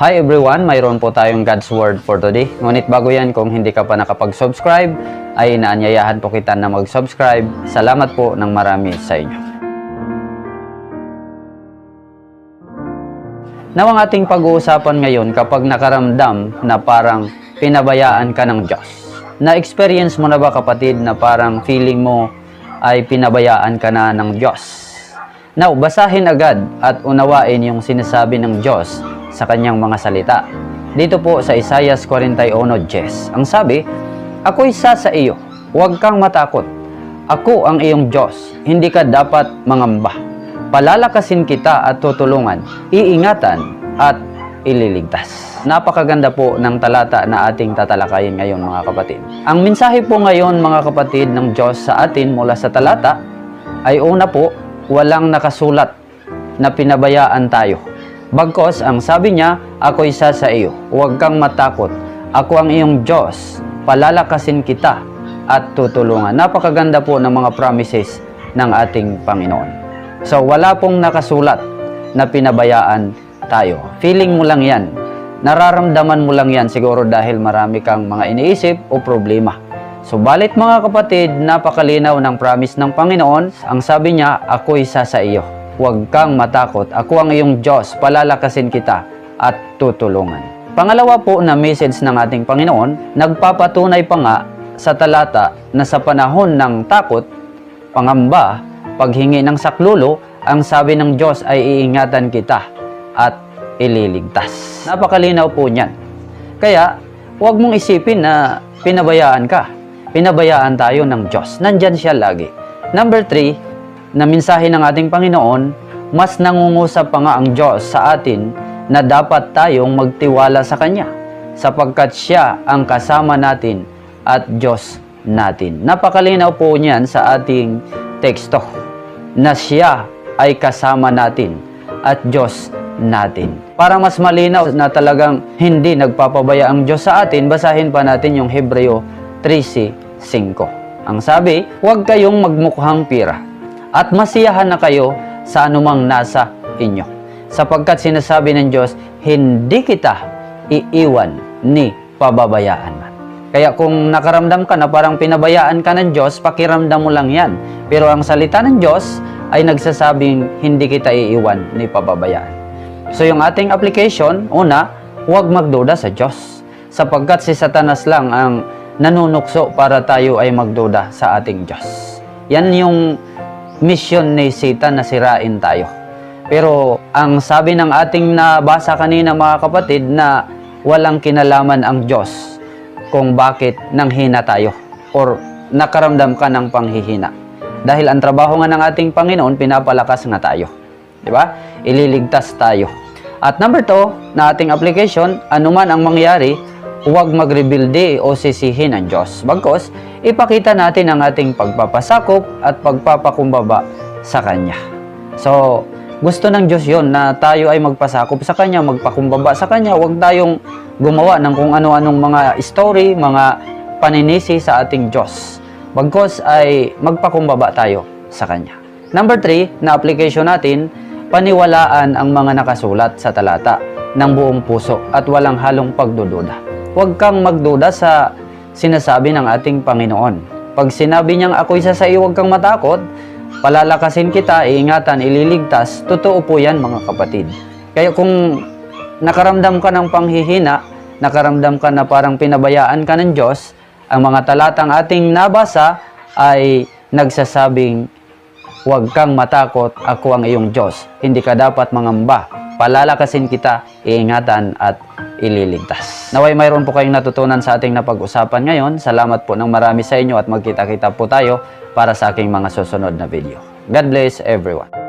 Hi everyone, mayroon po tayong God's Word for today. Ngunit bago yan, kung hindi ka pa nakapag-subscribe, ay inaanyayahan po kita na mag-subscribe. Salamat po ng marami sa inyo. Nawang ating pag-uusapan ngayon kapag nakaramdam na parang pinabayaan ka ng Diyos. Na-experience mo na ba kapatid na parang feeling mo ay pinabayaan ka na ng Diyos? Now, basahin agad at unawain yung sinasabi ng Diyos sa kanyang mga salita. Dito po sa Isaiah 41.10, ang sabi, Ako'y isa sa iyo, huwag kang matakot. Ako ang iyong Diyos, hindi ka dapat mangamba. Palalakasin kita at tutulungan, iingatan at ililigtas. Napakaganda po ng talata na ating tatalakayin ngayon mga kapatid. Ang mensahe po ngayon mga kapatid ng Diyos sa atin mula sa talata ay una po, walang nakasulat na pinabayaan tayo. Bagkos, ang sabi niya, ako isa sa iyo, huwag kang matakot. Ako ang iyong Diyos, palalakasin kita at tutulungan. Napakaganda po ng mga promises ng ating Panginoon. So, wala pong nakasulat na pinabayaan tayo. Feeling mo lang yan. Nararamdaman mo lang yan siguro dahil marami kang mga iniisip o problema. Subalit mga kapatid, napakalinaw ng promise ng Panginoon. Ang sabi niya, ako isa sa iyo. Huwag kang matakot. Ako ang iyong Diyos. Palalakasin kita at tutulungan. Pangalawa po na message ng ating Panginoon, nagpapatunay pa nga sa talata na sa panahon ng takot, pangamba, paghingi ng saklulo, ang sabi ng Diyos ay iingatan kita at ililigtas. Napakalinaw po niyan. Kaya, huwag mong isipin na pinabayaan ka. Pinabayaan tayo ng Diyos. Nandyan siya lagi. Number three, na mensahe ng ating Panginoon, mas nangungusap pa nga ang Diyos sa atin na dapat tayong magtiwala sa Kanya sapagkat Siya ang kasama natin at Diyos natin. Napakalinaw po niyan sa ating teksto na Siya ay kasama natin at Diyos natin. Para mas malinaw na talagang hindi nagpapabaya ang Diyos sa atin, basahin pa natin yung Hebreo 13.5. Ang sabi, huwag kayong magmukhang pira at masiyahan na kayo sa anumang nasa inyo. Sapagkat sinasabi ng Diyos, hindi kita iiwan ni pababayaan man. Kaya kung nakaramdam ka na parang pinabayaan ka ng Diyos, pakiramdam mo lang yan. Pero ang salita ng Diyos ay nagsasabing hindi kita iiwan ni pababayaan. So yung ating application, una, huwag magduda sa Diyos. Sapagkat si Satanas lang ang nanunukso para tayo ay magduda sa ating Diyos. Yan yung mission ni Satan na sirain tayo. Pero ang sabi ng ating nabasa kanina mga kapatid na walang kinalaman ang Diyos kung bakit nanghina tayo or nakaramdam ka ng panghihina. Dahil ang trabaho nga ng ating Panginoon, pinapalakas nga tayo. Di ba? Ililigtas tayo. At number two, na ating application, anuman ang mangyari, huwag magrebilde o sisihin ang Diyos. Bagkos, ipakita natin ang ating pagpapasakop at pagpapakumbaba sa Kanya. So, gusto ng Diyos yon na tayo ay magpasakop sa Kanya, magpakumbaba sa Kanya. Huwag tayong gumawa ng kung ano-anong mga story, mga paninisi sa ating Diyos. Bagkos ay magpakumbaba tayo sa Kanya. Number three, na application natin, paniwalaan ang mga nakasulat sa talata ng buong puso at walang halong pagdududa. Huwag kang magduda sa sinasabi ng ating Panginoon. Pag sinabi niyang ako isa sa iyo, huwag kang matakot, palalakasin kita, iingatan, ililigtas, totoo po yan mga kapatid. Kaya kung nakaramdam ka ng panghihina, nakaramdam ka na parang pinabayaan ka ng Diyos, ang mga talatang ating nabasa ay nagsasabing, Huwag kang matakot, ako ang iyong Diyos. Hindi ka dapat mangamba. Palalakasin kita, iingatan at ililigtas. Naway mayroon po kayong natutunan sa ating napag-usapan ngayon. Salamat po ng marami sa inyo at magkita-kita po tayo para sa aking mga susunod na video. God bless everyone.